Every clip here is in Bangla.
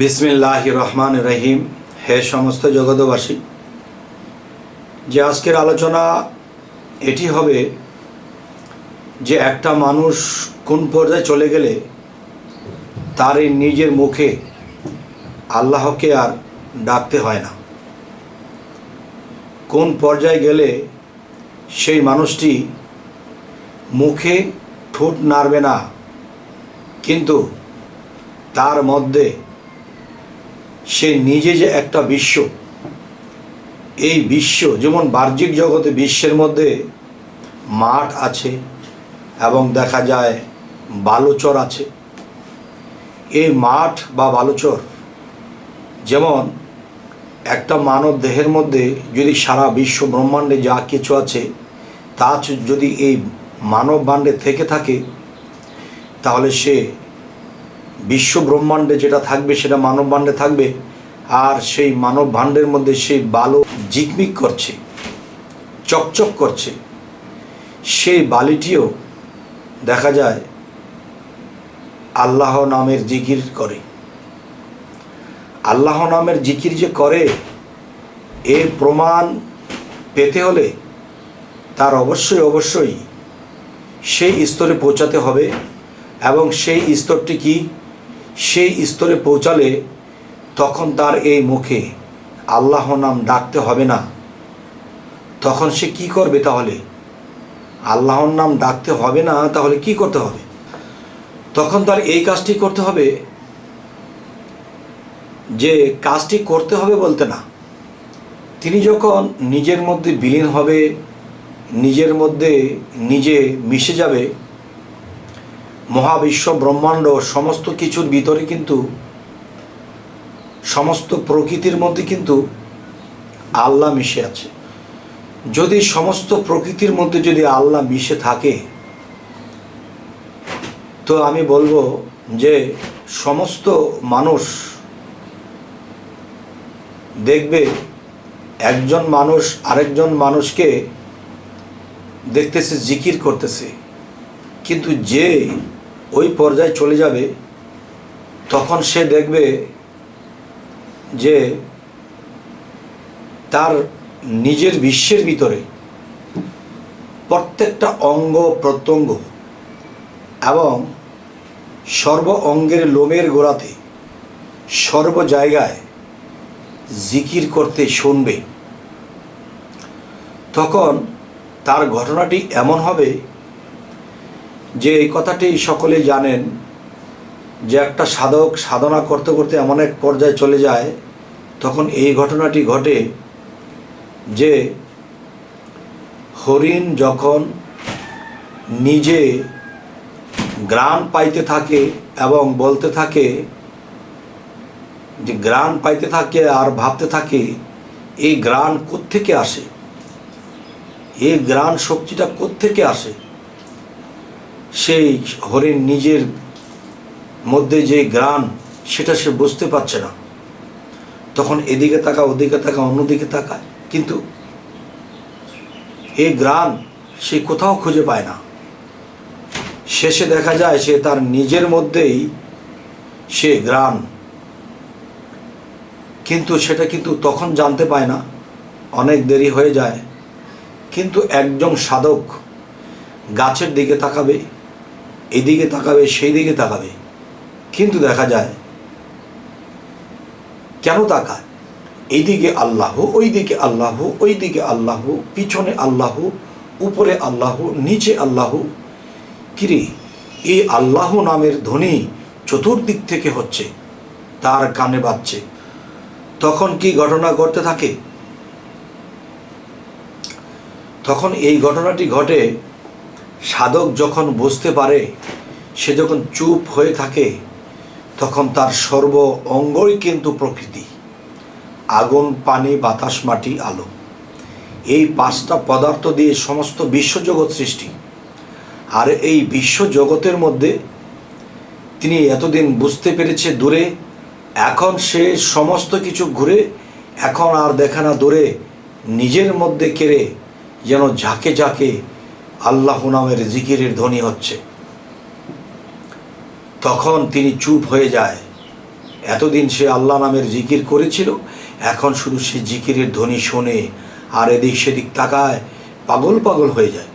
বিসমিল্লাহ রহমান রহিম। হে সমস্ত জগতবাসী যে আজকের আলোচনা, এটি হবে যে একটা মানুষ কোন পর্যায়ে চলে গেলে তার নিজের মুখে আল্লাহকে আর ডাকতে হয় না। কোন পর্যায়ে গেলে সেই মানুষটি মুখে ঠোঁট নাড়বে না, কিন্তু তার মধ্যে সে নিজে যে একটা বিশ্ব, এই বিশ্ব যেমন বাহ্যিক জগতে বিশ্বের মধ্যে মাঠ আছে এবং দেখা যায় বালুচর আছে। এই মাঠ বা বালুচর যেমন একটা মানব দেহের মধ্যে যদি সারা বিশ্ব ব্রহ্মাণ্ডে যা কিছু আছে তা যদি এই মানব ভাণ্ডে থেকে থাকে, তাহলে সে বিশ্ব ব্রহ্মাণ্ডে যেটা থাকবে সেটা মানব ভাণ্ডে থাকবে, আর সেই মানব ভাণ্ডের মধ্যে সেই বালু ঝিকমিক করছে, চকচক করছে। সেই বালিটিও দেখা যায় আল্লাহ নামের জিকির করে। আল্লাহ নামের জিকির যে করে, এর প্রমাণ পেতে হলে তার অবশ্যই অবশ্যই সেই স্তরে পৌঁছাতে হবে, এবং সেই স্তরটি কি? সেই স্তরে পৌঁছালে তখন তার এই মুখে আল্লাহ নাম ডাকতে হবে না। তখন সে কি করবে তাহলে? আল্লাহর নাম ডাকতে হবে না, তাহলে কি করতে হবে? তখন তার এই কাজটি করতে হবে যে কাজটি করতে হবে বলতে না। তিনি যখন নিজের মধ্যে বিলীন হবে, নিজের মধ্যে নিজে মিশে যাবে মহাবিশ্ব, ব্রহ্মাণ্ড, সমস্ত কিছুর ভিতরে কিন্তু, সমস্ত প্রকৃতির মধ্যে কিন্তু আল্লাহ মিশে আছে। যদি সমস্ত প্রকৃতির মধ্যে যদি আল্লাহ মিশে থাকে, তো আমি বলব যে সমস্ত মানুষ দেখবে, একজন মানুষ আরেকজন মানুষকে দেখতেছে, জিকির করতেছে। কিন্তু যে ওই পর্যায়ে চলে যাবে, তখন সে দেখবে যে তার নিজের বিশ্বের ভিতরে প্রত্যেকটা অঙ্গ প্রত্যঙ্গ এবং সর্ব অঙ্গের লোমের গোড়াতে সর্ব জায়গায় জিকির করতে শুনবে। তখন তার ঘটনাটি এমন হবে যে এই কথাটি সকলে জানেন, যে একটা সাধক সাধনা করতে করতে এমন এক পর্যায়ে চলে যায়, তখন এই ঘটনাটি ঘটে যে হরিণ যখন নিজে গ্রাম পাইতে থাকে এবং বলতে থাকে যে গ্রাম পাইতে থাকে আর ভাবতে থাকে, এই গ্রাণ কোত্থেকে আসে? এই গ্রাণ শক্তিটা কোত্থেকে আসে? সেই হরিণ নিজের মধ্যে যে গ্রাণ, সেটা সে বুঝতে পারছে না। তখন এদিকে তাকা ওদিকে তাকা অন্যদিকে তাকায়। কিন্তু এই গ্রাণ সে কোথাও খুঁজে পায় না। শেষে দেখা যায় সে তার নিজের মধ্যেই সে গ্রাণ। কিন্তু সেটা কিন্তু তখন জানতে পায় না, অনেক দেরি হয়ে যায়। কিন্তু একজন সাধক গাছের দিকে তাকাবে এদিকে তাকাবে সেই দিকে তাকাবে। কিন্তু দেখা যায়, কেন তাকায়? এইদিকে আল্লাহ ওই দিকে আল্লাহ ওই দিকে আল্লাহ, পিছনে আল্লাহ, উপরে আল্লাহ, নিচে আল্লাহ। কিরে, এই আল্লাহ নামের ধ্বনি চতুর্দিক থেকে হচ্ছে, তার কানে বাজছে। তখন কি ঘটনা ঘটতে থাকে? তখন এই ঘটনাটি ঘটে সাধক যখন বুঝতে পারে, সে যখন চুপ হয়ে থাকে, তখন তার সর্ব অঙ্গই কিন্তু প্রকৃতি। আগুন, পানি, বাতাস, মাটি, আলো। এই পাঁচটা পদার্থ দিয়ে সমস্ত বিশ্বজগৎ সৃষ্টি। আর এই বিশ্বজগতের মধ্যে তিনি এতদিন বুঝতে পেরেছে দূরে, এখন সে সমস্ত কিছু ঘুরে, এখন আর দেখে না দূরে, নিজের মধ্যে কেড়ে যেন ঝাঁকে ঝাঁকে আল্লাহ নামের জিকিরের ধ্বনি হচ্ছে। তখন তিনি চুপ হয়ে যায়। এতদিন সে আল্লাহ নামের জিকির করেছিল, এখন শুধু সে জিকিরের ধ্বনি শোনে আর এদিক সেদিক তাকায়, পাগল পাগল হয়ে যায়।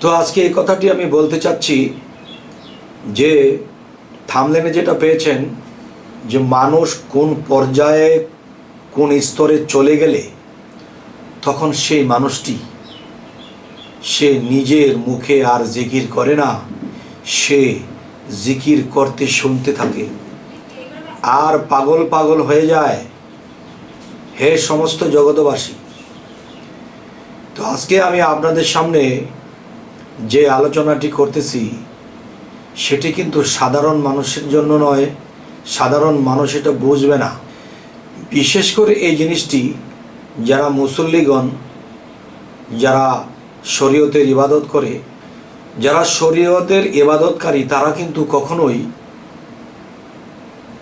তো আজকে এই কথাটি আমি বলতে চাচ্ছি যে, থামলেনে যেটা পেয়েছেন, যে মানুষ কোন পর্যায়ে কোন স্তরে চলে গেলে তখন সেই মানুষটি সে নিজের মুখে আর জিকির করে না, সে জিকির করতে শুনতে থাকে। আর পাগল পাগল হয়ে যায়। হে সমস্ত জগতবাসী তো আজকে আমি আপনাদের সামনে যে আলোচনাটি করতেছি, সেটি কিন্তু সাধারণ মানুষের জন্য নয়, সাধারণ মানুষ এটা বুঝবে না। বিশেষ করে এই জিনিসটি যারা মুসল্লিগণ, যারা শরীয়তের ইবাদত করে। যারা শরীয়তের ইবাদতকারী, তারা কিন্তু কখনোই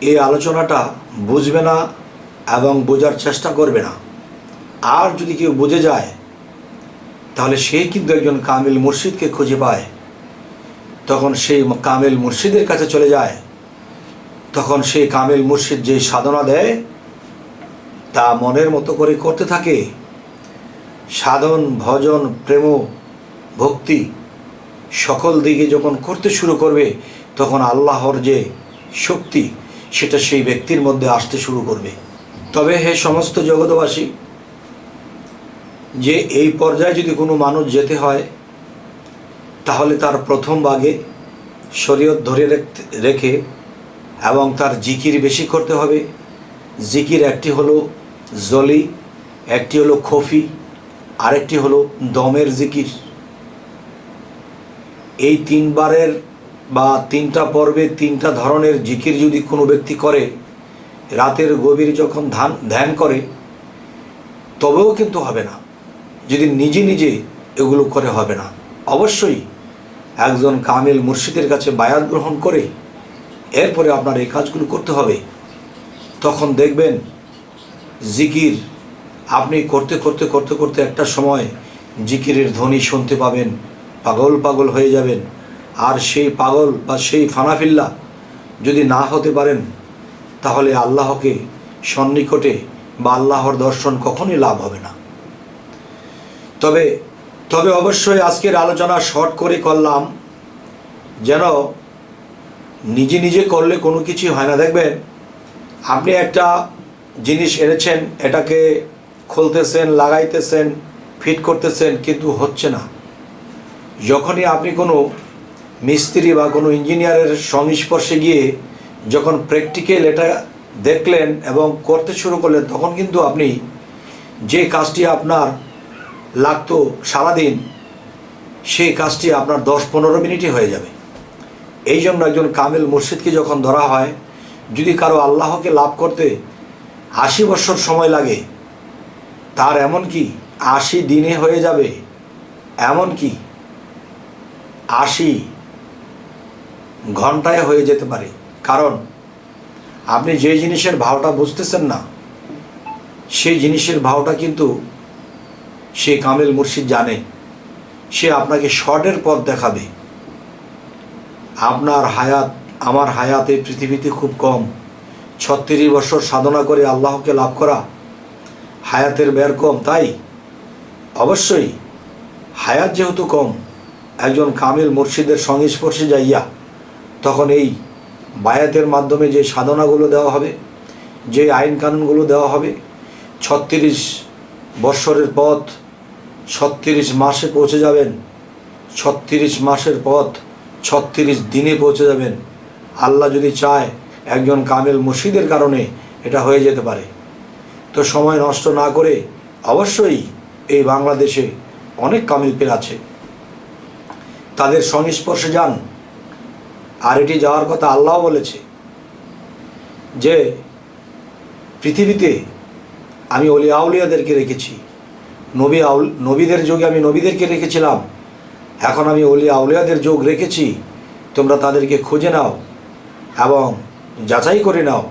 এই আলোচনাটা বুঝবে না এবং বোঝার চেষ্টা করবে না। আর যদি কেউ বুঝে যায়, তাহলে সে কিন্তু একজন কামিল মুর্শিদকে খুঁজে পায়। তখন সেই কামিল মুর্শিদের কাছে চলে যায়। তখন সেই কামিল মুর্শিদ যে সাধনা দেয়, তা মনের মতো করে করতে থাকে। সাধন, ভজন, প্রেম, ভক্তি সকল দিকে যখন করতে শুরু করবে, তখন আল্লাহর যে শক্তি, সেটা সেই ব্যক্তির মধ্যে আসতে শুরু করবে। তবে হে সমস্ত জগতবাসী যে এই পর্যায়ে যদি কোনো মানুষ যেতে হয়, তাহলে তার প্রথম ভাগে শরীয়ত ধরে রেখে এবং তার জিকির বেশি করতে হবে। জিকির একটি হলো জলি, একটি হলো খফি আরেকটি হলো দমের জিকির। এই তিনবারের বা তিনটা পর্বে তিনটা ধরনের জিকির যদি কোনো ব্যক্তি করে, রাতের গভীর যখন ধান ধ্যান করে, তবেও কিন্তু হবে না। যদি নিজে নিজে এগুলো করে হবে না। অবশ্যই একজন কামিল মুর্শিদের কাছে বায়াত গ্রহণ করে, এরপরে আপনার এই কাজগুলো করতে হবে। তখন দেখবেন জিকির আপনি করতে করতে করতে করতে একটা সময় জিকিরের ধ্বনি শুনতে পাবেন, পাগল পাগল হয়ে যাবেন। আর সেই পাগল বা সেই ফানাফিল্লা যদি না হতে পারেন, তাহলে আল্লাহকে সন্নিকটে বা আল্লাহর দর্শন কখনই লাভ হবে না। তবে তবে অবশ্যই আজকের আলোচনা শর্ট করে করলাম। যেন নিজে নিজে করলে কোনো কিছু হয় না। দেখবেন, আপনি একটা জিনিস এনেছেন, এটাকে খুলতেছেন, লাগাইতেছেন ফিট করতেছেন, কিন্তু হচ্ছে না। যখনই আপনি কোনো মিস্ত্রি বা কোনো ইঞ্জিনিয়ারের সংস্পর্শে গিয়ে যখন প্র্যাকটিক্যাল এটা দেখলেন এবং করতে শুরু করলেন, তখন কিন্তু আপনি যে কাজটি আপনার লাগতো সারাদিন, সেই কাজটি আপনার দশ পনেরো মিনিটই হয়ে যাবে। এই জন্য একজন কামিল মুর্শিদকে যখন ধরা হয়, যদি কারও আল্লাহকে লাভ করতে আশি বছর সময় লাগে তার এমন কি আশি দিনে হয়ে যাবে? এমন কি? আশি ঘন্টায় হয়ে যেতে পারে। কারণ আপনি যে জিনিসের ভাওটা বুঝতেছেন না, সেই জিনিসের ভাওটা কিন্তু সে কামেল মুর্শিদ জানে। সে আপনাকে শর্টের পথ দেখাবে। আপনার হায়াত, আমার হায়াত এই পৃথিবীতে খুব কম। ছত্রিশ বছর সাধনা করে আল্লাহকে লাভ করা হায়াতের ব্যয় কম, তাই অবশ্যই হায়াত যেহেতু কম, একজন কামিল মুর্শিদের সংস্পর্শে যাইয়া তখন এই বায়াতের মাধ্যমে যে সাধনাগুলো দেওয়া হবে, যে আইন কানুনগুলো দেওয়া হবে, ছত্রিশ বৎসরের পথ ছত্রিশ মাসে পৌঁছে যাবেন, ছত্রিশ মাসের পথ ছত্রিশ দিনে পৌঁছে যাবেন। আল্লাহ যদি চায় একজন কামেল মুর্শিদের কারণে এটা হয়ে যেতে পারে। তো সময় নষ্ট না করে অবশ্যই এই বাংলাদেশে অনেক কামিল পের আছে। তাদের সংস্পর্শে যান। আর এটি যাওয়ার কথা আল্লাহ বলেছে যে পৃথিবীতে আমি অলি আউলিয়াদেরকে রেখেছি। নবী আউল, নবীদের যুগে আমি নবীদেরকে রেখেছিলাম। এখন আমি অলি আউলিয়াদের যোগ রেখেছি। তোমরা তাদেরকে খুঁজে নাও এবং যাচাই করে নাও।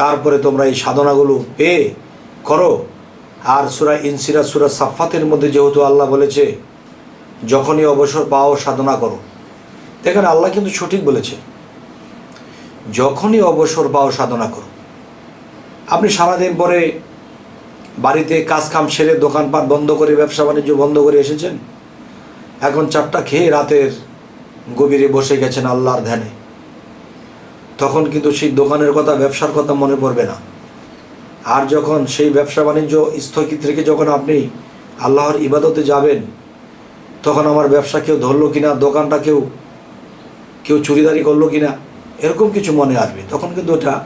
তারপরে তোমরা এই সাধনাগুলো পেয়ে করো। আর সুরা ইনসিরা, সুরা সাফাতের মধ্যে যেহেতু আল্লাহ বলেছে, যখনই অবসর পাও সাধনা করো। দেখেন, আল্লাহ কিন্তু সঠিক বলেছে, যখনই অবসর পাও সাধনা করো। আপনি সারাদিন পরে বাড়িতে কাজ কাম সেরে দোকানপাট বন্ধ করে, ব্যবসা বাণিজ্য বন্ধ করে এসেছেন? এখন চারটা খেয়ে রাতের গভীরে বসে গেছেন আল্লাহর ধ্যানে। তখন কিন্তু সেই দোকানের কথা, ব্যবসার কথা মনে পড়বে না। আর যখন সেই ব্যবসা বাণিজ্য স্থগিত রেখে যখন আপনি আল্লাহর ইবাদতে যাবেন, তখন আমার ব্যবসা কেউ ধরলো কিনা, দোকানটা কেউ কেউ চুরিদারি করল কিনা, এরকম কিছু মনে আসবে। তখন কিন্তু এটা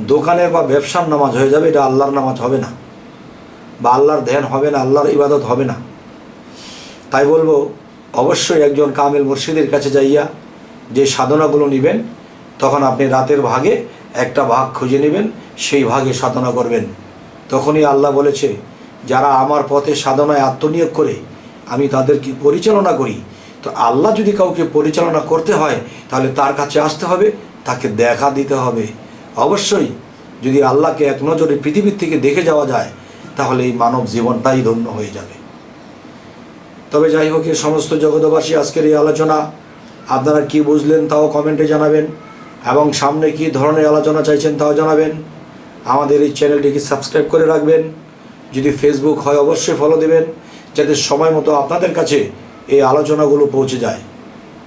দোকানের বা ব্যবসার নামাজ হয়ে যাবে, এটা আল্লাহর নামাজ হবে না। বা আল্লাহর ধ্যান হবে না, আল্লাহর ইবাদত হবে না। তাই বলব, অবশ্যই একজন কামেল মুর্শিদের কাছে যাইয়া যে সাধনাগুলো নেবেন তখন আপনি রাতের ভাগে একটা ভাগ খুঁজে নেবেন, সেই ভাগে সাধনা করবেন। তখনই আল্লাহ বলেছে, যারা আমার পথে সাধনায় আত্মনিয়োগ করে, আমি তাদেরকে পরিচালনা করি। তো আল্লাহ যদি কাউকে পরিচালনা করতে হয়, তাহলে তার কাছে আসতে হবে, তাকে দেখা দিতে হবে। অবশ্যই, যদি আল্লাহকে এক নজরে পৃথিবীর থেকে দেখে যাওয়া যায়, তাহলে এই মানব জীবনটাই ধন্য হয়ে যাবে। তবে যাই হোক এই সমস্ত জগতবাসী আজকের এই আলোচনা, আপনারা কি বুঝলেন তাও কমেন্টে জানাবেন। এবং সামনে কি ধরনের আলোচনা চাইছেন তাও জানাবেন। আমাদের এই চ্যানেলটিকে সাবস্ক্রাইব করে রাখবেন। যদি ফেসবুক হয়, অবশ্যই ফলো দেবেন, যাতে সময় মতো আপনাদের কাছে এই আলোচনাগুলো পৌঁছে যায়।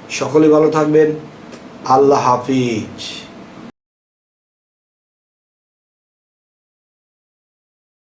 সকলে ভালো থাকবেন। আল্লাহ হাফিজ।